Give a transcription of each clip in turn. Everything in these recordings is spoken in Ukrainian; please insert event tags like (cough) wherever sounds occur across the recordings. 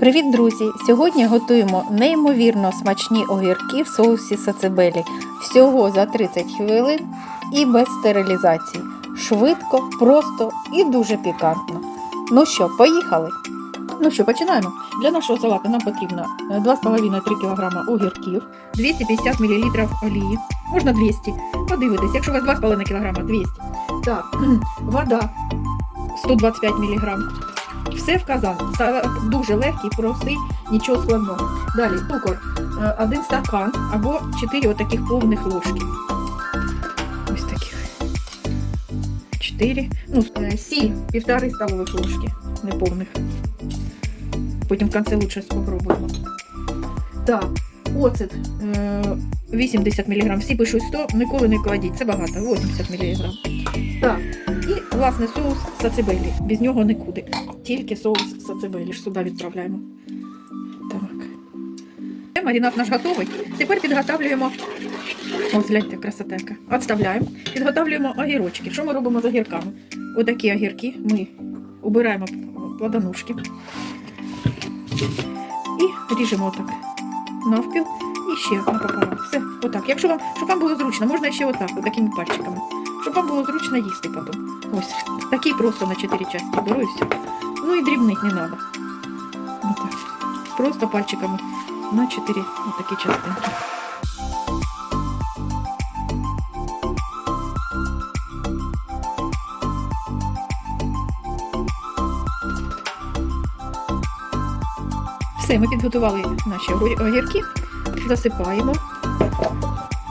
Привіт, друзі! Сьогодні готуємо неймовірно смачні огірки в соусі сацебелі. Всього за 30 хвилин і без стерилізації. Швидко, просто і дуже пікантно. Ну що, поїхали? Ну що, починаємо. Для нашого салату нам потрібно е, 2,5-3 кг огірків, 250 мл олії, можна 200. Подивитись, якщо у вас 2,5 кг 200. Так, (clears throat) вода 125 мг. Все в казан. Салат дуже легкий, простий, нічого складного. Далі цукор. Е, Один стакан або 4 отаких повних ложки. Ось таких. 4. Ну, е, сіль, півтори столових ложки. Неповних. Потім в кінці лучше спробуємо. Так, оцет е, 80 мг. Всі пишуть 100, ніколи не кладіть. Це багато, 80 мг. Так. І, власне, соус сацебелі. Без нього нікуди. Тільки соус сацебелі сюди відправляємо. Так. Це Маринад наш готовий. Тепер підготовлюємо. Ось гляньте, красотека. Отставляємо. Підготовлюємо огірочки. Що ми робимо з огірками? Отакі огірки ми убираємо плодоножки. І ріжемо отак навпіл. І ще напополам. Все, отак. Якщо вам, щоб вам було зручно, можна ще отак, отакими пальчиками. Щоб вам було зручно їсти потім. Ось. Такий просто на 4 частини беру і все. Ну і дрібнить не треба. Отак. Просто пальчиками на 4 отакі частинки. Все, ми підготували наші огірки, засипаємо.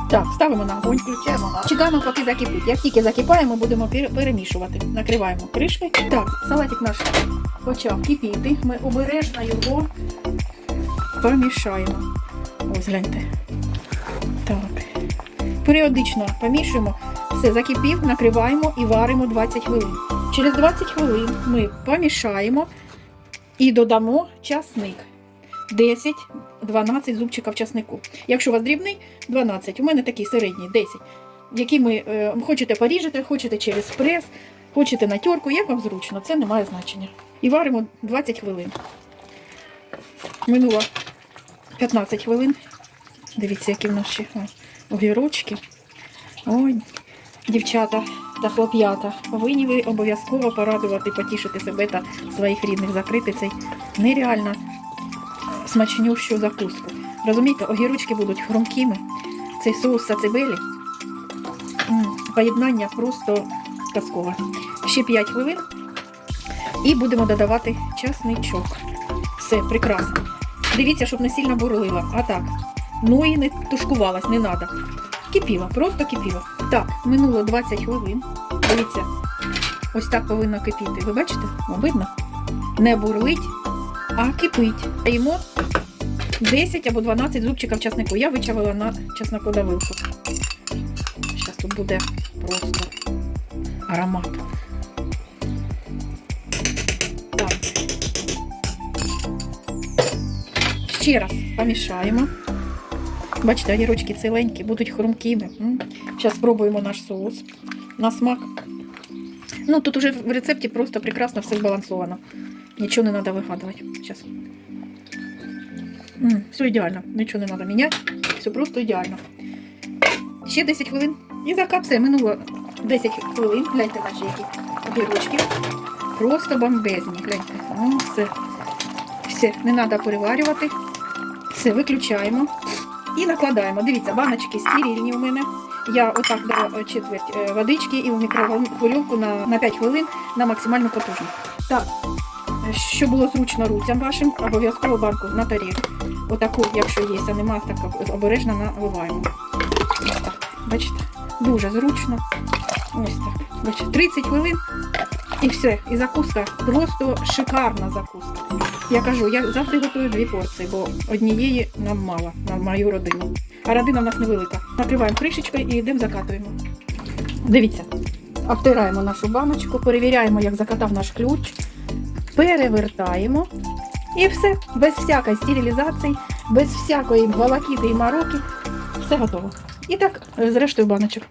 Так, ставимо на огонь, включаємо. Чекаємо, поки закипить. Як тільки закипає, ми будемо перемішувати. Накриваємо кришкою. Так, салатик наш почав кипіти. Ми обережно його помішаємо. Ось гляньте. Так. Періодично помішуємо. Все, закипів, накриваємо і варимо 20 хвилин. Через 20 хвилин ми помішаємо і додамо часник. 10-12 зубчиків часнику. Якщо у вас дрібний, 12. У мене такий середній, 10. Які ми е, хочете поріжете, хочете через прес, хочете на терку, як вам зручно, це не має значення. І варимо 20 хвилин. Минуло 15 хвилин. Дивіться, які в нас ще огірочки. Ой, дівчата та хлоп'ята, повинні ви обов'язково порадувати, потішити себе та своїх рідних, закрити цей нереально смачнющу закуску. Розумієте, огірочки будуть хрумкими. Цей соус сацебелі. Поєднання просто казкове. Ще 5 хвилин. І будемо додавати часничок. Все, прекрасно. Дивіться, щоб не сильно бурлила. А так. Ну і не тушкувалась, не треба. Кипіла, просто кипіла. Так, минуло 20 хвилин. Дивіться, ось так повинно кипіти. Ви бачите? Видно? Не бурлить, а кипить. Даємо 10 або 12 зубчиків часнику. Я вичавила на чеснокодавилку. Зараз тут буде просто аромат. Так. Ще раз помішаємо. Бачите, огірочки ціленькі, будуть хрумкими. Зараз спробуємо наш соус на смак. Ну, тут уже в рецепті просто прекрасно все збалансовано. Нічого не треба вигадувати. Зараз. Все ідеально, нічого не треба міняти. Все просто ідеально. Ще 10 хвилин. І закап все. Минуло 10 хвилин. Гляньте наші які огірочки. Просто бомбезні. Гляньте. Ну, все. Все, не треба переварювати. Все, виключаємо. І накладаємо. Дивіться, баночки стерильні у мене. Я отак дала четверть е, водички і в мікрохвильовку на, на 5 хвилин на максимальну потужність. Так, щоб було зручно руцям вашим, обов'язково банку на тарілку. Отаку, якщо є, а нема, так обережно наливаємо. Бачите? Дуже зручно. Ось так. Бачите, 30 хвилин і все. І закуска просто шикарна закуска. Я кажу, я завжди готую дві порції, бо однієї нам мало на мою родину. А родина в нас невелика. Накриваємо кришечкою і йдемо закатуємо. Дивіться, обтираємо нашу баночку, перевіряємо, як закатав наш ключ, перевертаємо і все, без всякої стерилізації, без всякої балакіти і мароки. Все готово. І так, зрештою баночок.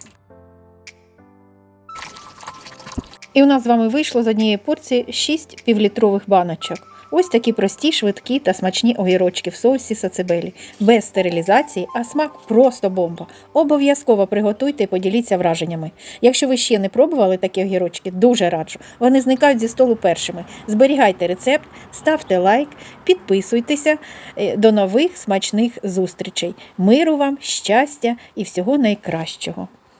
І у нас з вами вийшло з однієї порції 6 півлітрових баночок. Ось такі прості, швидкі та смачні огірочки в соусі сацебелі. Без стерилізації, а смак просто бомба. Обов'язково приготуйте і поділіться враженнями. Якщо ви ще не пробували такі огірочки, дуже раджу. Вони зникають зі столу першими. Зберігайте рецепт, ставте лайк, підписуйтеся. Е, До нових смачних зустрічей. Миру вам, щастя і всього найкращого.